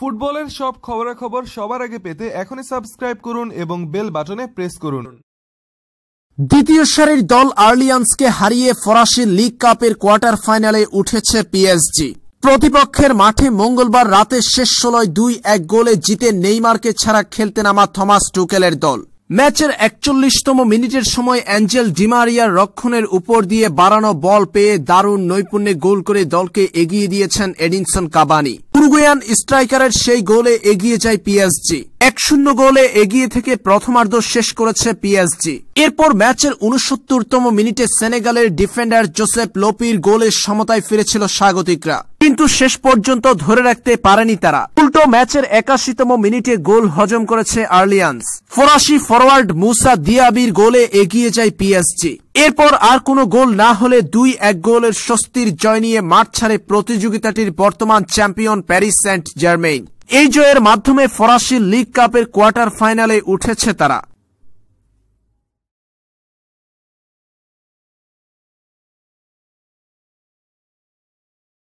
ফুটবলের সব খবরাখবর সবার আগে পেতে এখনই সাবস্ক্রাইব করুন এবং বেল বাটনে প্রেস করুন। দ্বিতীয় সারির দল আর্লিয়ান্সকে হারিয়ে ফরাসি লিগ কাপের কোয়ার্টার ফাইনালে উঠেছে পিএসজি প্রতিপক্ষের মাঠে মঙ্গলবার রাতে শেষ ষোলোয় দুই এক গোলে জিতে নেইমারকে ছাড়া খেলতে নামা থমাস টুকেলের দল। ম্যাচের একচল্লিশতম মিনিটের সময় অ্যাঞ্জেল ডিমারিয়ার রক্ষণের উপর দিয়ে বাড়ানো বল পেয়ে দারুণ নৈপুণ্যে গোল করে দলকে এগিয়ে দিয়েছেন এডিনসন কাবানি উরুগুয়ান স্ট্রাইকারের সেই গোলে এগিয়ে যায় পিএসজি। এক শূন্য গোলে এগিয়ে থেকে প্রথমার্ধ শেষ করেছে পিএসজি। এরপর ম্যাচের উনসত্তরতম মিনিটে সেনেগালের ডিফেন্ডার জোসেফ লোপির গোলের সমতায় ফিরেছিল স্বাগতিকরা। কিন্তু শেষ পর্যন্ত ধরে রাখতে পারেনি তারা। উল্টো ম্যাচের একাশিতম মিনিটে গোল হজম করেছে আর্লিয়ান্স। ফরাসি ফরওয়ার্ড মুসা দিয়াবির গোলে এগিয়ে যায় পিএসজি। এরপর আর কোনো গোল না হলে দুই এক গোলের স্বস্তির জয় নিয়ে মাঠ ছাড়ে প্রতিযোগিতাটির বর্তমান চ্যাম্পিয়ন প্যারিস সেন্ট জার্মেইন এই জয়ের মাধ্যমে ফরাসি লিগ কাপের কোয়ার্টার ফাইনালে উঠেছে তারা।